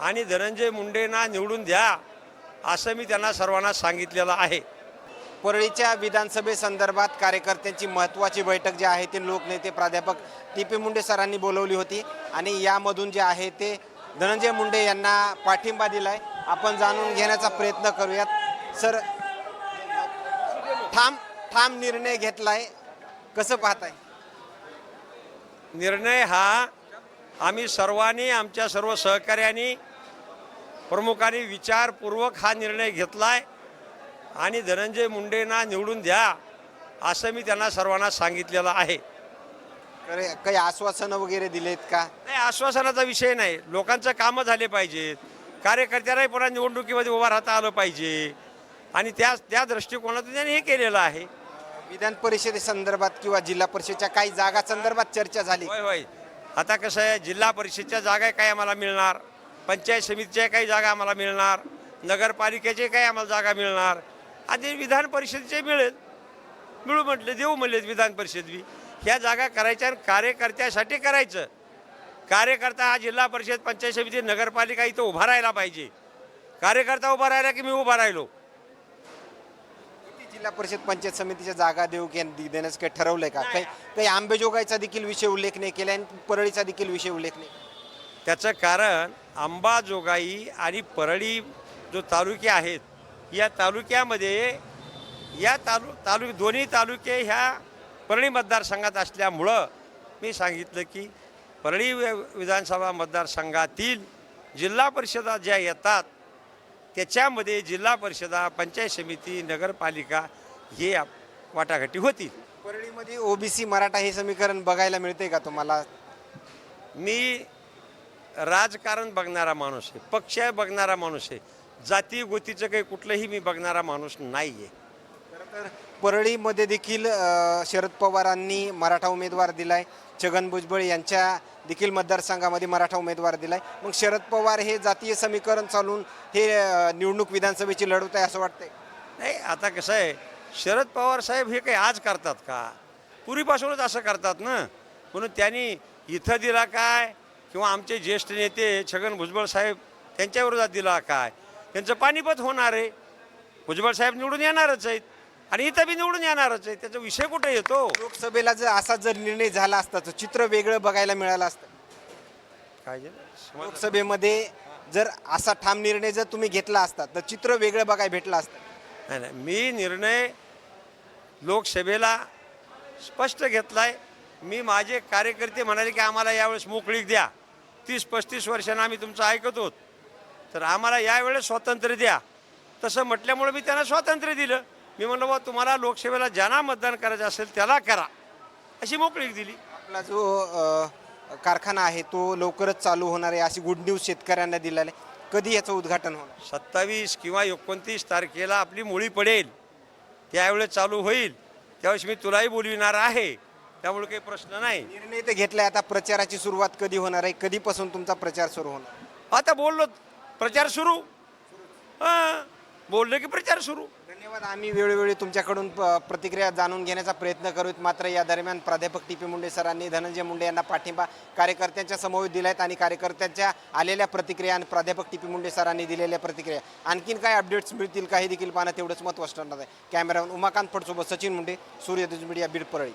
आणि धनंजय मुंडेंना निवडून द्या असं मी त्यांना सर्वांना सांगितलेलं आहे. परळीच्या विधानसभेसंदर्भात कार्यकर्त्यांची महत्त्वाची बैठक जी आहे ते लोकनेते प्राध्यापक टी पी मुंडे सरांनी बोलवली होती. आणि यामधून जे आहे ते धनंजय मुंडे यांना पाठिंबा दिलाय. आपण जाणून घेण्याचा प्रयत्न करूयात. सर ठाम ठाम निर्णय घेतलाय. कसं पाहताय? निर्णय हा आम्ही सर्वांनी आमच्या सर्व सहकार्यांनी प्रमुखांनी विचारपूर्वक हा निर्णय घेतलाय. आणि धनंजय मुंडेंना निवडून द्या असं मी त्यांना सर्वांना सांगितलेलं आहे. खरे- काही आश्वासनं वगैरे दिलेत का? नाही आश्वासनाचा विषय नाही. लोकांचं कामं झाले पाहिजेत. कार्यकर्त्यांनाही पुन्हा निवडणुकीमध्ये उभा राहता आलं पाहिजे. आणि त्या त्या दृष्टिकोनातून त्यांनी हे केलेलं आहे. विधान परिषदेसंदर्भात किंवा जिल्हा परिषदेच्या काही जागा संदर्भात चर्चा झाली. होय होय. आता कसं आहे जिल्हा परिषदच्या जागा काही आम्हाला मिळणार? पंचायत समितीच्या काही जागा आम्हाला मिळणार नगरपालिकेचे काही आम्हाला जागा मिळणार आणि विधान परिषदेचे मिळेल. मिळू म्हटले देऊ म्हणलेत विधान परिषद बी. ह्या जागा करायच्या कार्यकर्त्यासाठी करायचं. कार्यकर्ता हा जिल्हा परिषद पंचायत समिती नगरपालिका इथं उभा राहायला पाहिजे. कार्यकर्ता उभा राहिला की मी उभा राहिलो? जिल्हा परिषद पंचायत समितीच्या जागा देऊ की देण्याचं काही ठरवलंय का? काही काही आंबेजोगाईचा देखील विषय उल्लेख नाही केला आणि परळीचा देखील विषय उल्लेख नाही. त्याचं कारण अंबाजोगाई आणि परळी जो तालुके आहेत या तालुक्यामध्ये या तालु तालु दोन्ही तालुके ह्या परळी मतदारसंघात असल्यामुळं मी सांगितलं की परळी विधानसभा मतदारसंघातील जिल्हा परिषदा ज्या येतात त्याच्यामध्ये जिल्हा परिषदा पंचायत समिती नगरपालिका हे वाटाघाटी होतील. परळीमध्ये ओबीसी मराठा हे समीकरण बघायला मिळते का तुम्हाला? मी राजकारण बघणारा माणूस आहे पक्ष बघणारा माणूस आहे जाती गोतीचं काही कुठलंही मी बघणारा माणूस नाही आहे तर परळीमध्ये देखील शरद पवारांनी मराठा उमेदवार दिलाय छगन भुजबळ यांच्या देखील मतदारसंघामध्ये मराठा उमेदवार दिलाय. मग शरद पवार हे जातीय समीकरण चालून हे निवडणूक विधानसभेची लढवत आहे असं वाटतंय? नाही आता कसं आहे शरद पवार साहेब हे काही आज करतात का? पूर्वीपासूनच असं करतात ना? म्हणून त्यांनी इथं दिला काय किंवा आमचे ज्येष्ठ नेते छगन भुजबळ साहेब त्यांच्या विरोधात दिला काय? त्यांचं पानिपत होणार आहे. भुजबळ साहेब निवडून येणारच आहेत आणि इथं बी निवडून येणारच आहे त्याचा विषय कुठे येतो? लोकसभेला जर असा जर निर्णय झाला असता तर चित्र वेगळं बघायला मिळालं असतं. काय झालं? लोकसभेमध्ये जर असा ठाम निर्णय जर तुम्ही घेतला असता तर चित्र वेगळं बघायला भेटलं असतं. नाही नाही मी निर्णय लोकसभेला स्पष्ट घेतलाय. मी माझे कार्यकर्ते म्हणाले की आम्हाला यावेळेस मोकळीक द्या. तीस पस्तीस वर्षांना आम्ही तुमचं ऐकत होत. तर आम्हाला यावेळेस स्वातंत्र्य द्या. तसं म्हटल्यामुळे मी त्यांना स्वातंत्र्य दिलं. मी म्हणलं बा तुम्हाला लोकसभेला ज्यांना मतदान करायचं असेल त्याला करा. अशी मोकळीक दिली. आपला जो अ, कारखाना आहे तो लवकरच चालू होणार आहे अशी गुड न्यूज शेतकऱ्यांना दिलेली आहे. कधी याचं उद्घाटन होणार? सत्तावीस किंवा एकोणतीस तारखेला आपली मुळी पडेल. त्यावेळेस चालू होईल. त्यावेळेस मी तुलाही बोलविणार आहे. त्यामुळे काही प्रश्न नाही. निर्णय तर घेतलाय. आता प्रचाराची सुरुवात कधी होणार आहे? कधीपासून तुमचा प्रचार सुरू होणार? आता बोललो प्रचार सुरू. हां बोललो की प्रचार सुरू. धन्यवाद. आम्ही वेळोवेळी तुमच्याकडून प- प्रतिक्रिया जाणून घेण्याचा प्रयत्न करूत मात्र या दरम्यान प्राध्यापक टी पी मुंडे सरांनी धनंजय मुंडे यांना पाठिंबा कार्यकर्त्यांच्या समोर दिलायत आणि कार्यकर्त्यांच्या आलेल्या प्रतिक्रिया आणि प्राध्यापक टी पी मुंडे सरांनी दिलेल्या प्रतिक्रिया. आणखीन काय अपडेट्स मिळतील काही देखील पाहणं तेवढंच महत्त्वाचं ठरणार आहे. कॅमेरामॅन उमाकांत फडसोबत सचिन मुंडे सूर्यदुज मीडिया बीड परळी.